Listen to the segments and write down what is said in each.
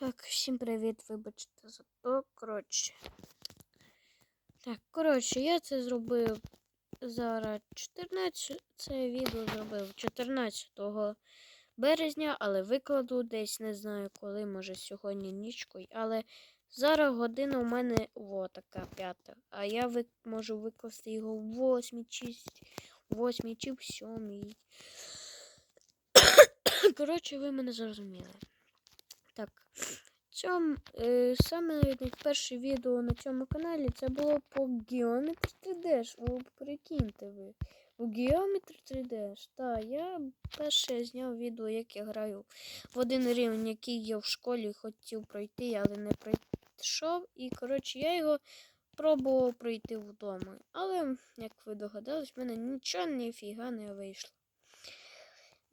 Так, всім привіт, вибачте за то. Коротше. Так, коротше, я це зробив зараз 14. Це відео зробив 14 березня, але викладу десь не знаю коли, може сьогодні нічкою. Але зараз година у мене о, така п'ята. А я ви, можу викласти його в 8 чи, 8 чи в 7. Коротше, ви мене зрозуміли. Так. Цьому, е, саме перше відео на цьому каналі це було по Geometry 3D. О, прикиньте ви. У Geometry 3D. Так, я перше зняв відео, як я граю в один рівень, який я в школі хотів пройти, але не пройшов. І, коротше, я його пробував пройти вдома. Але, як ви догадались, в мене нічого ніфіга не вийшло.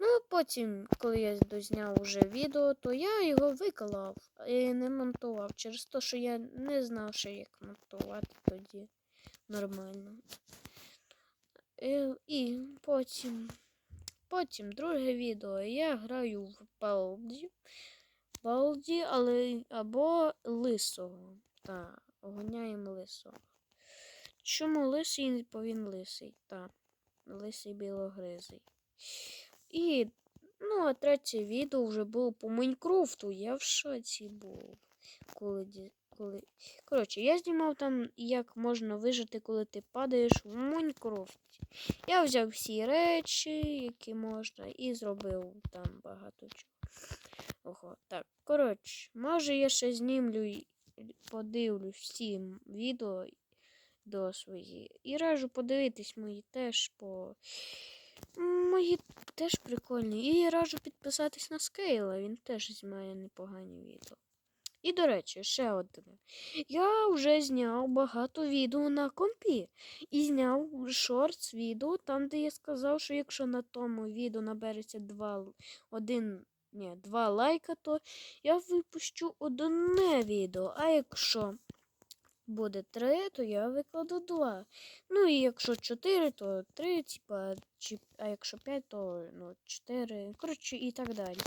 Ну, потім, коли я дозняв уже відео, то я його виклав і не монтував через те, що я не знав, ще як монтувати тоді нормально. І, і потім, потім друге відео я граю в Балді, Балді, але або лисого. Так, оганяємо лисого. Чому лисий, бо він лисий? Так, лисий білогризий. І, ну, а третє відео вже було по Майнкрафту. Я в шоці був. Коли, коли... Коротше, я знімав там, як можна вижити, коли ти падаєш в Майнкрафті. Я взяв всі речі, які можна, і зробив там багато чого. Ого, так, коротше, може я ще знімлю і подивлюсь всі відео до свої. І раджу подивитись мої теж по. Мої теж прикольні. І раджу підписатись на Скейла, він теж знімає непогані відео. І, до речі, ще одне. Я вже зняв багато відео на компі. І зняв шортс відео, там, де я сказав, що якщо на тому відео набереться два, один, ні, два лайка, то я випущу одне відео. А якщо буде три, то я викладу два. Ну і якщо 4, то 3, типа, а якщо 5, то ну, 4. Коротше, і так далі.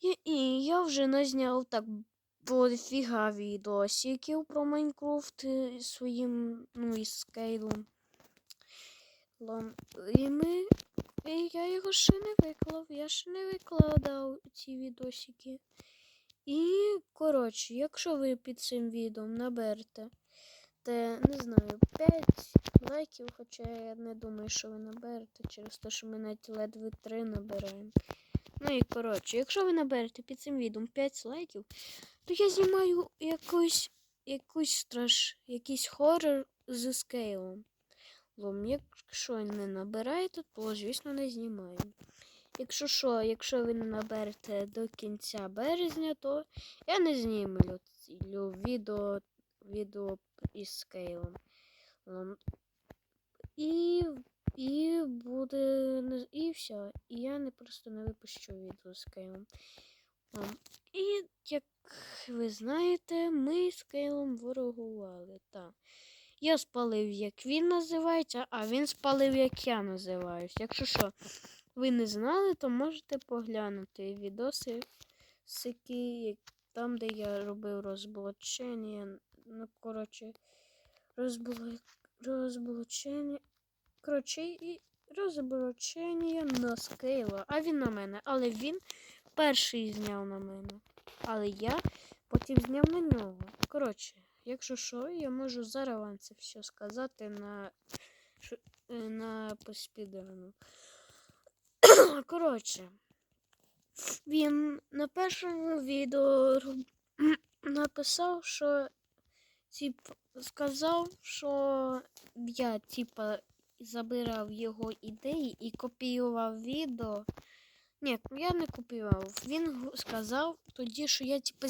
І, і я вже назняв так дофіга відосиків про Майнкрафт своїм, ну, із скейлом. Лом. І ми. І я його ще не виклав. Я ще не викладав ці відосики. І, коротше, якщо ви під цим відео наберете, те, не знаю, 5 лайків, хоча я не думаю, що ви наберете, через те, що ми навіть ледве 3 набираємо. Ну і коротше, якщо ви наберете під цим відео 5 лайків, то я знімаю якусь, якусь страш, якийсь хоррор з скейлом. Лом, якщо не набираєте, то, звісно, не знімаю. Якщо що, якщо ви не наберете до кінця березня, то я не знімлю відео, відео із скейлом. І, і буде. І все. І я не просто не випущу відео з скейлом. І як ви знаєте, ми з Кейлом ворогували. Так. Я спалив, як він називається, а він спалив, як я називаюсь. Якщо що, ви не знали, то можете поглянути відоси, там, де я робив розблочення. Ну, коротше, розбло... розблочення. Коротше, і розблочення на скейла. А він на мене. Але він перший зняв на мене. Але я потім зняв на нього. Коротше, якщо що, я можу зараз вам це все сказати на, е, на поспідерну. Коротше, він на першому відео написав, що тип, сказав, що я типа забирав його ідеї і копіював відео. Ні, я не копіював. Він сказав тоді, що я типу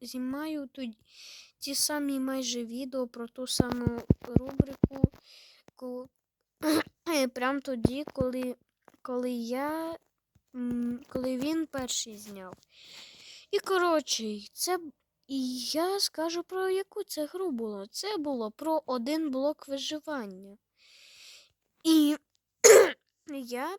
знімаю, тоді, ті самі майже відео про ту саму рубрику. Прям тоді, коли, коли я. Коли він перший зняв. І коротше, це. І я скажу про яку це гру було. Це було про один блок виживання. І я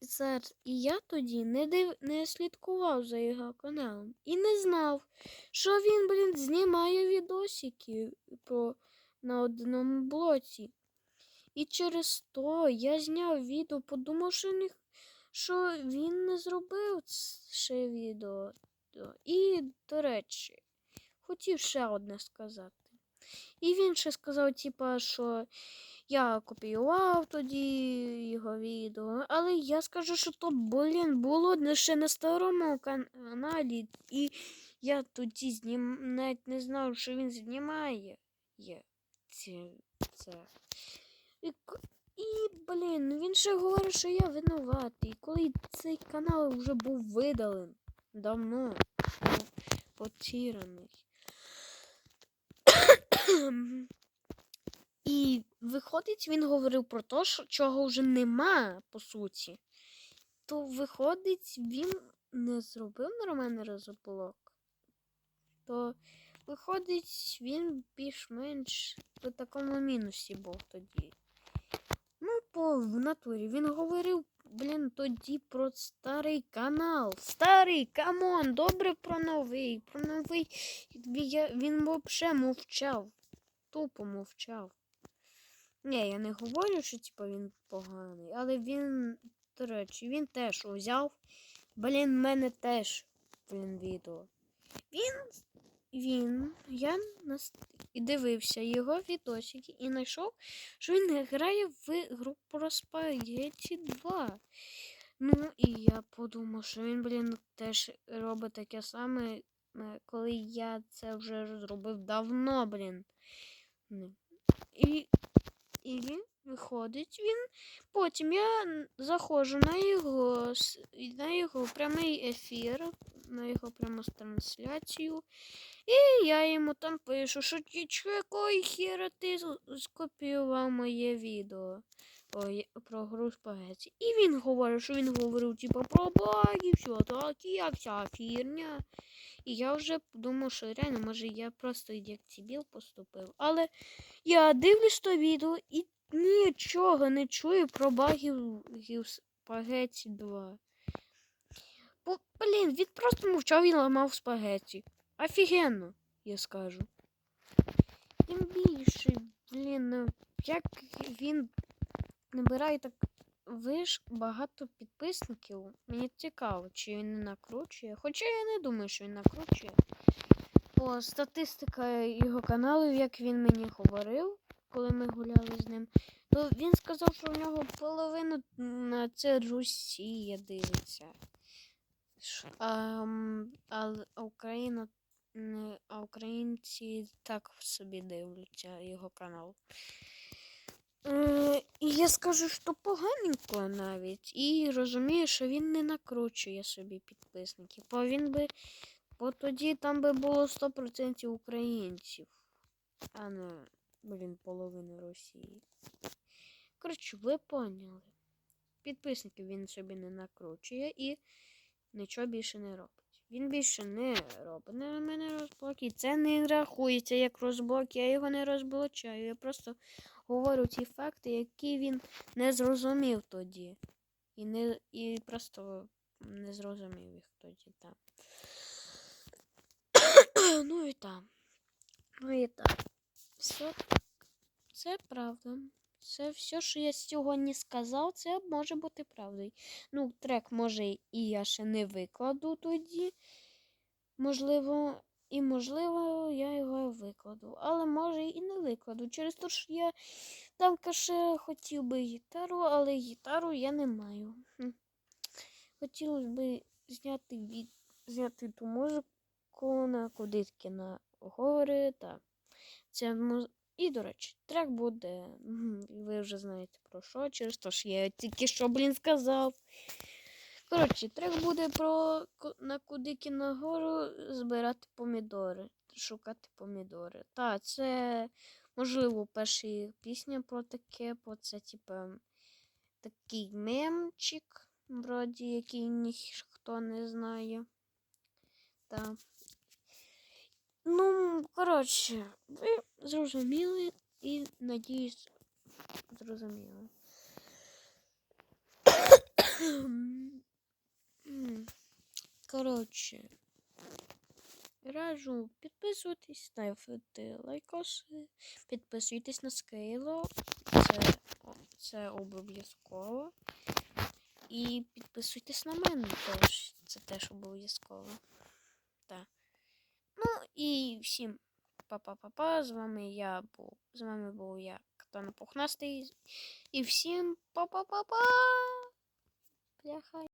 зараз і я тоді не див... не слідкував за його каналом і не знав, що він, блін, знімає відосики про... на одному блоці. І через то я зняв відео, подумав, що, ні... що він не зробив ще відео. І, до речі, хотів ще одне сказати. І він ще сказав, типа, що я копіював тоді його відео, але я скажу, що то, блін, було не ще на старому каналі, і я тоді знім... навіть не знав, що він знімає є це. І, і, блін, він ще говорить, що я винуватий. Коли цей канал вже був видалений давно, потіраний. І виходить, він говорив про те, чого вже нема, по суті. То виходить, він не зробив нормальний розоблок. То виходить, він більш-менш в такому мінусі був тоді. Ну, в натурі він говорив, блін, тоді про старий канал. Старий, камон, добре про новий. Про новий. Він взагалі мовчав. Тупо мовчав. Ні, я не говорю, що типу, він поганий, але він, до речі, він теж узяв. Блін, в мене теж, блін, відео. Він, він, я і дивився його відосики і знайшов, що він грає в гру про Спагетті 2. Ну, і я подумав, що він, блін, теж робить таке саме, е, коли я це вже зробив давно, блін. Ну, І, і виходить він. Потім я заходжу на його, на його прямий ефір, на його пряму трансляцію. І я йому там пишу, що «Ті- чо, якої хіра ти скопіював моє відео про гру спагеті. І він говорить, що він говорив, типу, про баги, все як ця фірня. І я вже думав, що реально, може, я просто як дебіл поступив. Але я дивлюсь то відео і нічого не чую про багів гів спагеті 2. Бо, блін, він просто мовчав і ламав спагеті. Офігенно, я скажу. Тим більше, блін, ну, як він набирає так виш багато підписників. Мені цікаво, чи він не накручує. Хоча я не думаю, що він накручує. Бо статистика його каналу, як він мені говорив, коли ми гуляли з ним, то він сказав, що в нього половину на це Росія дивиться. А, а Україна, а українці так собі дивляться його канал. Е, І я скажу, що поганенько навіть. І розумію, що він не накручує собі підписників. Бо він би. Бо тоді там би було 100% українців, а не, блін, половина Росії. Коротше, ви поняли. Підписників він собі не накручує і нічого більше не робить. Він більше не робить на мене розблоки. Це не рахується як розблок, я його не розблочаю. Я просто говорю ті факти, які він не зрозумів тоді. І не і просто не зрозумів їх тоді там. ну і там. Ну і так. Все. Це правда. Це все, що я сьогодні сказав, це може бути правдою. Ну, трек може і я ще не викладу тоді. Можливо, і можливо, я його викладу. Але може і не викладу. Через те, що я там ще хотів би гітару, але гітару я не маю. Хотілося б зняти від... зняти ту музику на кудитки на гори. Та. Це муз... І, до речі, трек буде. Ви вже знаєте про що, через те, що я тільки що, блін, сказав. Коротше, трек буде про на кудики на гору збирати помідори, шукати помідори. Та, це можливо перша пісня про таке, бо це типа такий мемчик, вроді, який ніхто не знає. Та. Ну, коротше, ви зрозуміли і надіюсь, зрозуміли. Коротше, раджу підписуватись, ставити лайкоси, підписуйтесь на скейло. Це, це обов'язково. І підписуйтесь на мене теж. Це теж обов'язково. Так. Ну і всім па-па-па-па. З вами я був. З вами був я, Катана Пухнастий. І всім па-па-па-па. Бляха.